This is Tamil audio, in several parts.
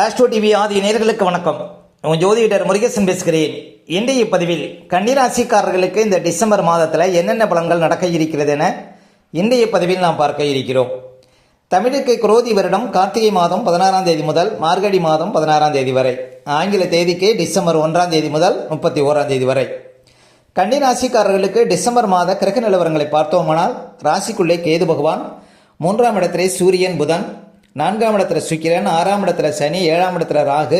ஆஸ்ட்ரோ டிவி ஆதி நேர்களுக்கு வணக்கம். உங்கள் ஜோதிடர் முருகேசன் பேசுகிறேன். இன்றைய பதிவில் கன்னிராசிக்காரர்களுக்கு இந்த டிசம்பர் மாதத்தில் என்னென்ன பலன்கள் நடக்க இருக்கிறது என இன்றைய பதிவில் நாம் பார்க்க இருக்கிறோம். தமிழுக்கு குரோதி வருடம் கார்த்திகை மாதம் பதினாறாம் தேதி முதல் மார்கழி மாதம் பதினாறாம் தேதி வரை. ஆங்கில தேதிக்கு டிசம்பர் ஒன்றாம் தேதி முதல் முப்பத்தி ஓராம் தேதி வரை. கன்னி ராசிக்காரர்களுக்கு டிசம்பர் மாத கிரக நிலவரங்களை பார்த்தோமானால் ராசிக்குள்ளே கேது பகவான் மூன்றாம் இடத்திலே சூரியன் புதன் நான்காம் இடத்துல சுக்கிரன் ஆறாம் இடத்துல சனி ஏழாம் இடத்துல ராகு.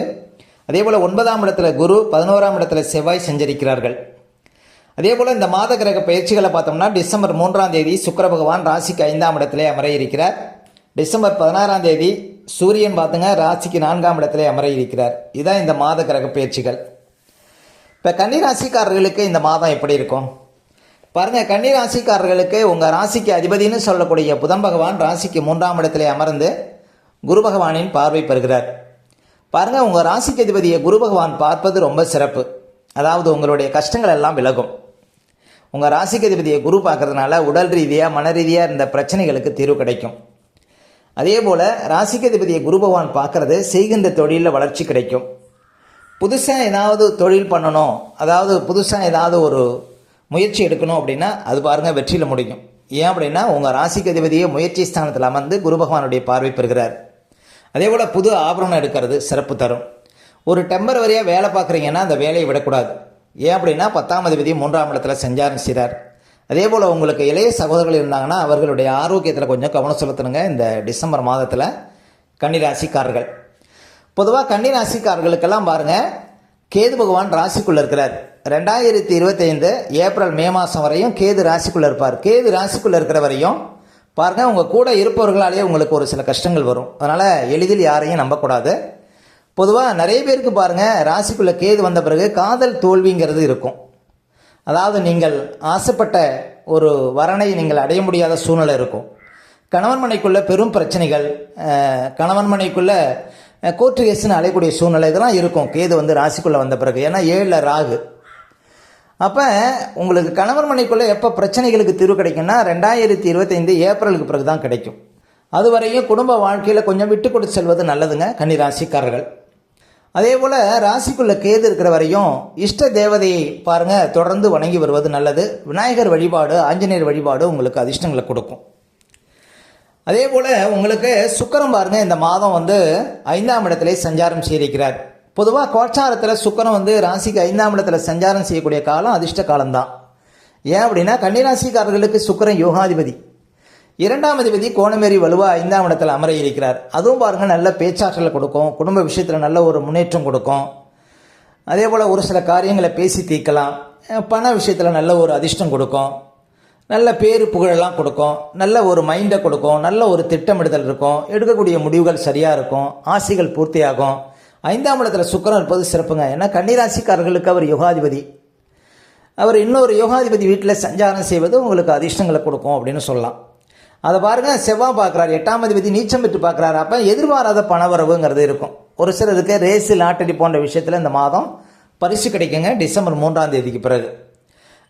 அதே போல் ஒன்பதாம் இடத்துல குரு பதினோராம் இடத்துல செவ்வாய் சஞ்சரிக்கிறார்கள். அதே போல் இந்த மாத கிரக பயிற்சிகளை பார்த்தோம்னா டிசம்பர் மூன்றாம் தேதி சுக்கிர பகவான் ராசிக்கு ஐந்தாம் இடத்திலே அமர இருக்கிறார் டிசம்பர் பதினாறாம் தேதி சூரியன் பார்த்துங்க ராசிக்கு நான்காம் இடத்திலே அமர இருக்கிறார் இதுதான் இந்த மாத கிரக பயிற்சிகள். இப்போ கன்னிராசிக்காரர்களுக்கு இந்த மாதம் எப்படி இருக்கும்? பாருங்க கன்னிராசிக்காரர்களுக்கு உங்கள் ராசிக்கு அதிபதினு சொல்லக்கூடிய புதன் பகவான் ராசிக்கு மூன்றாம் இடத்திலே அமர்ந்து குரு பகவானின் பார்வை பெறுகிறார். பாருங்க உங்கள் ராசிக்கு அதிபதியை குரு பகவான் பார்ப்பது ரொம்ப சிறப்பு. அதாவது உங்களுடைய கஷ்டங்கள் எல்லாம் விலகும். உங்கள் ராசிக்கு அதிபதியை குரு பார்க்கறதுனால உடல் ரீதியாக மன ரீதியாக இருந்த பிரச்சனைகளுக்கு தீர்வு கிடைக்கும். அதே போல் ராசிக்கு அதிபதியை குரு பகவான் பார்க்கறது செய்கின்ற தொழிலில் வளர்ச்சி கிடைக்கும். புதுசாக ஏதாவது தொழில் பண்ணணும் அதாவது புதுசாக ஏதாவது ஒரு முயற்சி எடுக்கணும் அப்படின்னா அது பாருங்கள் வெற்றியில் முடியும். ஏன் அப்படின்னா உங்கள் ராசிக்கு அதிபதியை முயற்சி ஸ்தானத்தில் அமர்ந்து குரு பகவானுடைய பார்வை பெறுகிறார். அதே போல் புது ஆபரணம் எடுக்கிறது சிறப்பு தரும். ஒரு டெம்பரவரியாக வேலை பார்க்குறீங்கன்னா அந்த வேலையை விடக்கூடாது. ஏன் அப்படின்னா பத்தாம் அதிபதி மூன்றாம் இடத்துல சஞ்சாரம் செய்கிறார் அதே போல் உங்களுக்கு இளைய சகோதரர்கள் இருந்தாங்கன்னா அவர்களுடைய ஆரோக்கியத்தில் கொஞ்சம் கவனம் செலுத்தணுங்க. இந்த டிசம்பர் மாதத்தில் கன்னிராசிக்காரர்கள். பொதுவாக கன்னி ராசிக்காரர்களுக்கெல்லாம் பாருங்கள் கேது பகவான் ராசிக்குள்ளே இருக்கிறார். ரெண்டாயிரத்தி இருபத்தைந்து ஏப்ரல் மே மாதம் வரையும் கேது ராசிக்குள்ளே இருப்பார். கேது ராசிக்குள்ளே இருக்கிற வரையும் பாருங்கள் உங்கள் கூட இருப்பவர்களாலேயே உங்களுக்கு ஒரு சில கஷ்டங்கள் வரும். அதனால் எளிதில் யாரையும் நம்பக்கூடாது. பொதுவாக நிறைய பேருக்கு பாருங்கள் ராசிக்குள்ளே கேது வந்த பிறகு காதல் தோல்விங்கிறது இருக்கும். அதாவது நீங்கள் ஆசைப்பட்ட ஒரு வரனை நீங்கள் அடைய முடியாத சூழ்நிலை இருக்கும். கணவன்மனைக்குள்ளே பெரும் பிரச்சனைகள் கணவன்மனைக்குள்ளே கணவன் மனைக்குள்ள கோர்ட்டு கேஸ்ன்னு அலையக்கூடிய சூழ்நிலை இதெல்லாம் இருக்கும். கேது வந்து ராசிக்குள்ளே வந்த பிறகு. ஏன்னா ஏழில் ராகு. அப்போ உங்களுக்கு கணவர் மனைக்குள்ளே எப்போ பிரச்சனைகளுக்கு தீர்வு கிடைக்கும்னா ரெண்டாயிரத்தி இருபத்தைந்து ஏப்ரலுக்கு பிறகு தான் கிடைக்கும். அதுவரையும் குடும்ப வாழ்க்கையில் கொஞ்சம் விட்டு கொடுத்து செல்வது நல்லதுங்க கன்னி ராசிக்காரர்கள் அதே போல் ராசிக்குள்ளே கேது இருக்கிற வரையும் இஷ்ட தேவதையை பாருங்கள் தொடர்ந்து வணங்கி வருவது நல்லது. விநாயகர் வழிபாடு ஆஞ்சநேயர் வழிபாடு உங்களுக்கு அதிர்ஷ்டங்களை கொடுக்கும். அதே போல் உங்களுக்கு சுக்கரம் பாருங்க இந்த மாதம் வந்து ஐந்தாம் இடத்திலே சஞ்சாரம் செய்திருக்கிறார். பொதுவாக கோச்சாரத்தில் சுக்கரம் வந்து ராசிக்கு ஐந்தாம் இடத்துல சஞ்சாரம் செய்யக்கூடிய காலம் அதிர்ஷ்ட காலம்தான். ஏன் அப்படின்னா கன்னிராசிக்காரர்களுக்கு சுக்கரன் யோகாதிபதி. இரண்டாம் அதிபதி கோணமேரி வலுவா ஐந்தாம் இடத்துல அமர இருக்கிறார். அதுவும் பாருங்கள் நல்ல பேச்சாற்றலை கொடுக்கும் குடும்ப விஷயத்தில் நல்ல ஒரு முன்னேற்றம் கொடுக்கும். அதே போல் ஒரு சில காரியங்களை பேசி தீர்க்கலாம். பண விஷயத்தில் நல்ல ஒரு அதிர்ஷ்டம் கொடுக்கும். நல்ல பேரு புகழெல்லாம் கொடுக்கும். நல்ல ஒரு மைண்டை கொடுக்கும். நல்ல ஒரு திட்டமிடுதல் இருக்கும். எடுக்கக்கூடிய முடிவுகள் சரியாக இருக்கும். ஆசைகள் பூர்த்தியாகும். ஐந்தாம் இடத்துல சுக்கரன் இருப்பது சிறப்புங்க. ஏன்னா கன்னிராசிக்காரர்களுக்கு அவர் யோகாதிபதி. அவர் இன்னொரு யோகாதிபதி வீட்டில் சஞ்சாரம் செய்வது உங்களுக்கு அதிர்ஷ்டங்களை கொடுக்கும் அப்படின்னு சொல்லலாம். அதை பாருங்க செவ்வாய் பார்க்குறாரு. எட்டாம் அதிபதி நீச்சம் பெற்று பார்க்குறாரு. அப்போ எதிர்பாராத பணவரவுங்கிறது இருக்கும். ஒரு சிலருக்கு ரேஸு லாட்டரி போன்ற விஷயத்தில் இந்த மாதம் பரிசு கிடைக்குங்க. டிசம்பர் மூன்றாம் தேதிக்கு பிறகு.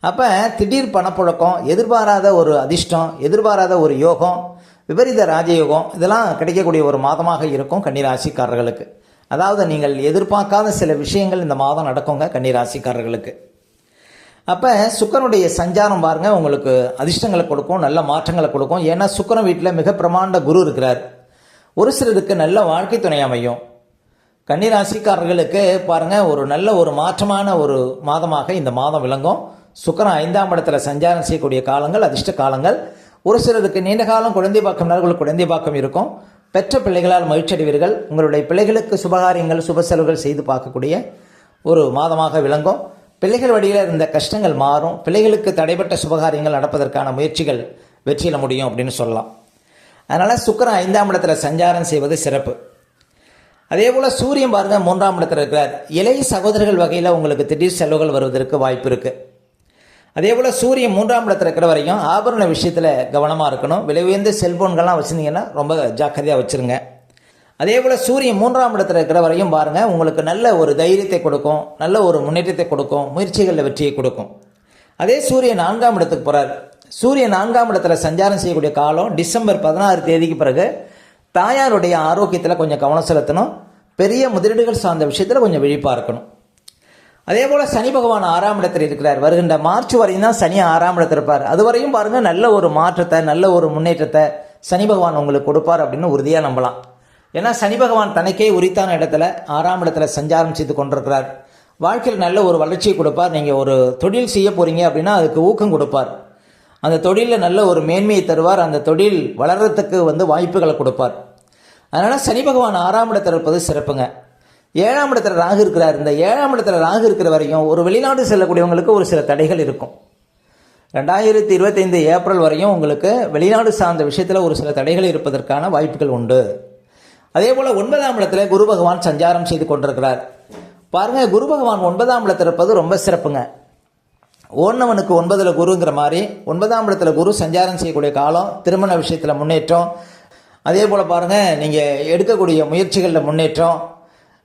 அப்போ திடீர் பணப்புழக்கம் எதிர்பாராத ஒரு அதிர்ஷ்டம் எதிர்பாராத ஒரு யோகம் விபரீத ராஜயோகம் இதெல்லாம் கிடைக்கக்கூடிய ஒரு மாதமாக இருக்கும் கன்னிராசிக்காரர்களுக்கு. அதாவது நீங்கள் எதிர்பார்க்காத சில விஷயங்கள் இந்த மாதம் நடக்குங்க கன்னிராசிக்காரர்களுக்கு. அப்போ சுக்கரனுடைய சஞ்சாரம் பாருங்கள் உங்களுக்கு அதிர்ஷ்டங்களை கொடுக்கும் நல்ல மாற்றங்களை கொடுக்கும். ஏன்னா சுக்கரன் வீட்டில் மிக பிரமாண்ட குரு இருக்கிறார். ஒரு சிலருக்கு நல்ல வாழ்க்கை துணை அமையும். கன்னிராசிக்காரர்களுக்கு பாருங்கள் ஒரு நல்ல ஒரு மாற்றமான ஒரு மாதமாக இந்த மாதம் விளங்கும். சுக்கரன் ஐந்தாம் இடத்துல சஞ்சாரம் செய்யக்கூடிய காலங்கள் அதிர்ஷ்ட காலங்கள். ஒரு சிலருக்கு நீண்ட காலம் குழந்தை பாக்கம் நாள்கள் குழந்தை பாக்கம் இருக்கும். பெற்ற பிள்ளைகளால் மகிழ்ச்சியடைவீர்கள் உங்களுடைய பிள்ளைகளுக்கு சுபகாரியங்கள் சுப செலவுகள் செய்து பார்க்கக்கூடிய ஒரு மாதமாக விளங்கும். பிள்ளைகள் வழியில் இருந்த கஷ்டங்கள் மாறும். பிள்ளைகளுக்கு தடைப்பட்ட சுபகாரியங்கள் நடப்பதற்கான முயற்சிகள் வெற்றியில முடியும் அப்படின்னு சொல்லலாம். அதனால் சுக்கிரன் ஐந்தாம் இடத்துல சஞ்சாரம் செய்வது சிறப்பு. அதே போல் சூரியன் பாருங்க மூன்றாம் இடத்துல இருக்கிறார். இளைய சகோதரர்கள் வகையில் உங்களுக்கு திடீர் செலவுகள் வருவதற்கு வாய்ப்பு இருக்குது அதே போல் சூரியன் மூன்றாம் இடத்துல இருக்கிற வரையும் ஆபரண விஷயத்தில் கவனமாக இருக்கணும். விலை உயர்ந்த செல்ஃபோன்கள்லாம் வச்சுருந்தீங்கன்னா ரொம்ப ஜாக்கிரதையாக வச்சுருங்க. அதே போல் சூரியன் மூன்றாம் இடத்துல இருக்கிற வரையும் பாருங்கள் உங்களுக்கு நல்ல ஒரு தைரியத்தை கொடுக்கும் நல்ல ஒரு முன்னேற்றத்தை கொடுக்கும் முயற்சிகளில் வெற்றியை கொடுக்கும். அதே சூரியன் நான்காம் இடத்துக்கு போகிறார் சூரியன் நான்காம் இடத்துல சஞ்சாரம் செய்யக்கூடிய காலம் டிசம்பர் பதினாறு தேதிக்கு பிறகு தாயாருடைய ஆரோக்கியத்தில் கொஞ்சம் கவனம் செலுத்தணும். பெரிய முதலீடுகள் சார்ந்த விஷயத்தில் கொஞ்சம் விழிப்பாக இருக்கணும். அதே போல் சனி பகவான் ஆறாம் இடத்தில் இருக்கிறார். வருகின்ற மார்ச் வரையும் தான் சனி ஆறாம் இடத்தில் இருப்பார். அது வரையும் பாருங்கள் நல்ல ஒரு மாற்றத்தை நல்ல ஒரு முன்னேற்றத்தை சனி பகவான் உங்களுக்கு கொடுப்பார் அப்படின்னு உறுதியாக நம்பலாம். ஏன்னா சனி பகவான் தனக்கே உரித்தான இடத்துல ஆறாம் இடத்துல சஞ்சாரம் செய்து கொண்டிருக்கிறார். வாழ்க்கையில் நல்ல ஒரு வளர்ச்சியை கொடுப்பார். நீங்கள் ஒரு தொழில் செய்ய போகிறீங்க அப்படின்னா அதுக்கு ஊக்கம் கொடுப்பார். அந்த தொழிலில் நல்ல ஒரு மேன்மையை தருவார். அந்த தொழில் வளர்கிறதுக்கு வந்து வாய்ப்புகளை கொடுப்பார். அதனால் சனி பகவான் ஆறாம் இடத்தில் இருப்பது சிறப்புங்க. ஏழாம் இடத்துல ராகு இருக்கிறார். இந்த ஏழாம் இடத்துல ராகு இருக்கிற வரையும் ஒரு வெளிநாடு செல்லக்கூடியவங்களுக்கு ஒரு சில தடைகள் இருக்கும். ரெண்டாயிரத்தி இருபத்தைந்து ஏப்ரல் வரையும் உங்களுக்கு வெளிநாடு சார்ந்த விஷயத்தில் ஒரு சில தடைகள் இருப்பதற்கான வாய்ப்புகள் உண்டு. அதே போல் ஒன்பதாம் இடத்துல குரு பகவான் சஞ்சாரம் செய்து கொண்டிருக்கிறார். பாருங்கள் குரு பகவான் ஒன்பதாம் இடத்துல இருப்பது ரொம்ப சிறப்புங்க. ஓர்ணவனுக்கு ஒன்பதில் குருங்கிற மாதிரி ஒன்பதாம் இடத்துல குரு சஞ்சாரம் செய்யக்கூடிய காலம் திருமண விஷயத்தில் முன்னேற்றம். அதே போல் பாருங்கள் நீங்கள் எடுக்கக்கூடிய முயற்சிகளில் முன்னேற்றம்.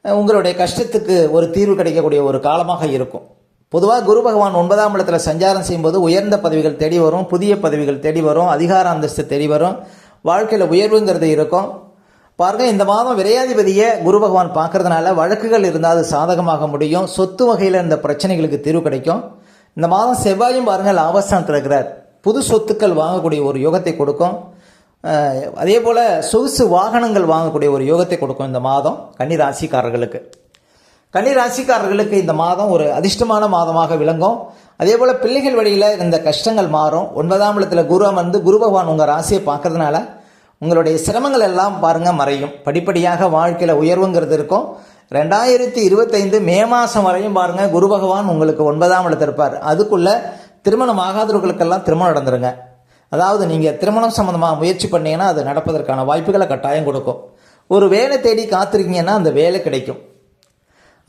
உங்களுடைய கஷ்டத்துக்கு ஒரு தீர்வு கிடைக்கக்கூடிய ஒரு காலமாக இருக்கும். பொதுவாக குரு பகவான் ஒன்பதாம் இடத்துல சஞ்சாரம் செய்யும்போது உயர்ந்த பதவிகள் தேடி வரும் புதிய பதவிகள் தேடி வரும் அதிகார அந்தஸ்து தேடி வரும் வாழ்க்கையில் உயர்வுங்கிறது இருக்கும். பாருங்க இந்த மாதம் விரையாதிபதியை குரு பகவான் பார்க்கறதுனால வழக்குகள் இருந்தால் அது சாதகமாக முடியும். சொத்து வகையில் இந்த பிரச்சனைகளுக்கு தீர்வு கிடைக்கும். இந்த மாதம் செவ்வாயும் பாருங்கள் லாபஸ்தானத்தில் இருக்கிறார். புது சொத்துக்கள் வாங்கக்கூடிய ஒரு யோகத்தை கொடுக்கும். அதே போல் சொகுசு வாகனங்கள் வாங்கக்கூடிய ஒரு யோகத்தை கொடுக்கும் இந்த மாதம் கன்னி ராசிக்காரர்களுக்கு கன்னி ராசிக்காரர்களுக்கு இந்த மாதம் ஒரு அதிர்ஷ்டமான மாதமாக விளங்கும். அதே போல் பிள்ளைகள் வழியில் இந்த கஷ்டங்கள் மாறும். ஒன்பதாம் இடத்துல குரு வந்து குரு பகவான் உங்கள் ராசியை பார்க்கறதுனால உங்களுடைய சிரமங்கள் எல்லாம் பாருங்கள் மறையும். படிப்படியாக வாழ்க்கையில் உயர்வுங்கிறது இருக்கும். ரெண்டாயிரத்தி இருபத்தைந்து மே மாதம் வரையும் பாருங்கள் குரு பகவான் உங்களுக்கு ஒன்பதாம் இடத்துல இருப்பார். அதுக்குள்ளே திருமணம் ஆகாதவர்களுக்கெல்லாம் திருமணம் நடந்துருங்க. அதாவது நீங்கள் திருமணம் சம்மந்தமாக முயற்சி பண்ணீங்கன்னா அது நடப்பதற்கான வாய்ப்புகளை கட்டாயம் கொடுக்கும். ஒரு வேலை தேடி காத்திருக்கீங்கன்னா அந்த வேலை கிடைக்கும்.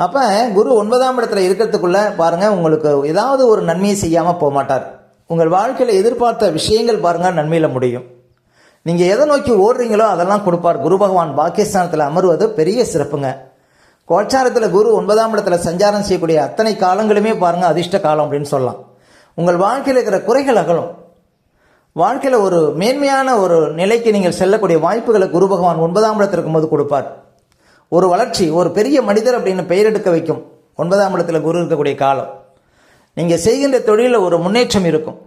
அப்போ குரு ஒன்பதாம் இடத்துல இருக்கிறதுக்குள்ள பாருங்கள் உங்களுக்கு ஏதாவது ஒரு நன்மையை செய்யாமல் போக மாட்டார். உங்கள் வாழ்க்கையில் எதிர்பார்த்த விஷயங்கள் பாருங்கள் நன்மையில் முடியும். நீங்கள் எதை நோக்கி ஓடுறீங்களோ அதெல்லாம் கொடுப்பார். குரு பகவான் பாக்கியஸ்தானத்தில் அமர்வது பெரிய சிறப்புங்க. கோச்சாரத்தில் குரு ஒன்பதாம் இடத்துல சஞ்சாரம் செய்யக்கூடிய அத்தனை காலங்களுமே பாருங்கள் அதிர்ஷ்ட காலம் அப்படின்னு சொல்லலாம். உங்கள் வாழ்க்கையில் இருக்கிற குறைகள் அகலும். வாழ்க்கையில் ஒரு மேன்மையான ஒரு நிலைக்கு நீங்கள் செல்லக்கூடிய வாய்ப்புகளை குரு பகவான் ஒன்பதாம் இடத்துல இருக்கும்போது கொடுப்பார். ஒரு வளர்ச்சி ஒரு பெரிய மனிதர் அப்படின்னு பெயர் எடுக்க வைக்கும். ஒன்பதாம் இடத்துல குரு இருக்கக்கூடிய காலம். நீங்கள் செய்கின்ற தொழிலில் ஒரு முன்னேற்றம் இருக்கும்.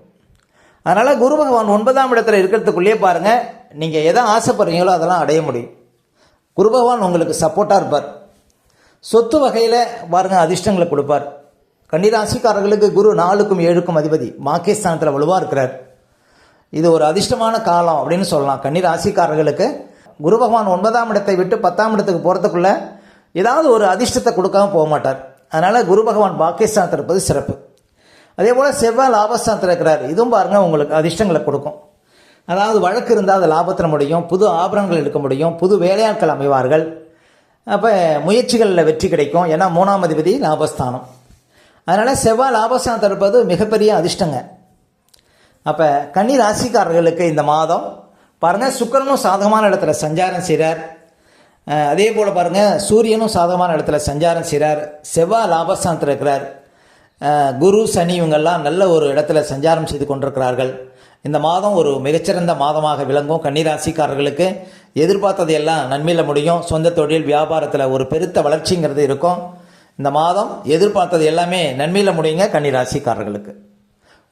அதனால் குரு பகவான் ஒன்பதாம் இடத்துல இருக்கிறதுக்குள்ளேயே பாருங்கள் நீங்கள் எதை ஆசைப்படுறீங்களோ அதெல்லாம் அடைய முடியும். குரு பகவான் உங்களுக்கு சப்போர்ட்டாக இருப்பார். சொத்து வகையில் பாருங்கள் அதிர்ஷ்டங்களை கொடுப்பார். கன்னிராசிக்காரர்களுக்கு குரு நாலுக்கும் ஏழுக்கும் அதிபதி. மாகேஸ்தானத்தில் வலுவாக இருக்கிறார். இது ஒரு அதிர்ஷ்டமான காலம் அப்படின்னு சொல்லலாம். கன்னி ராசிக்காரர்களுக்கு குரு பகவான் ஒன்பதாம் இடத்தை விட்டு பத்தாம் இடத்துக்கு போகிறதுக்குள்ள ஏதாவது ஒரு அதிர்ஷ்டத்தை கொடுக்காம போக மாட்டார். அதனால் குரு பகவான் பாக்கியஸ்தானத்தில் இருப்பது சிறப்பு. அதே போல் செவ்வாய் லாபஸ்தானத்தில் இருக்கிறார். இதுவும் பாருங்கள் உங்களுக்கு அதிர்ஷ்டங்களை கொடுக்கும். அதாவது வழக்கு இருந்தால் அது லாபத்தில் முடியும் புது ஆபரணங்கள் எடுக்க முடியும் புது வேலையாட்கள் அமைவார்கள். அப்போ முயற்சிகளில் வெற்றி கிடைக்கும். ஏன்னா மூணாம் அதிபதி லாபஸ்தானம். அதனால் செவ்வாய் லாபஸ்தானத்தில் இருப்பது மிகப்பெரிய அதிர்ஷ்டங்க. அப்போ கன்னி ராசிக்காரர்களுக்கு இந்த மாதம் பாருங்கள் சுக்கரனும் சாதகமான இடத்துல சஞ்சாரம் செய்கிறார் அதே போல் பாருங்கள் சூரியனும் சாதகமான இடத்துல சஞ்சாரம் செய்கிறார் செவ்வாய் லாபஸ்தானத்தில் இருக்கிறார். குரு சனி இவங்கெல்லாம் நல்ல ஒரு இடத்துல சஞ்சாரம் செய்து கொண்டிருக்கிறார்கள். இந்த மாதம் ஒரு மிகச்சிறந்த மாதமாக விளங்கும் கன்னிராசிக்காரர்களுக்கு. எதிர்பார்த்தது எல்லாம் நன்மையில் முடியும். சொந்த தொழில் வியாபாரத்தில் ஒரு பெருத்த வளர்ச்சிங்கிறது இருக்கும். இந்த மாதம் எதிர்பார்த்தது எல்லாமே நன்மையில் முடியுங்க கன்னிராசிக்காரர்களுக்கு.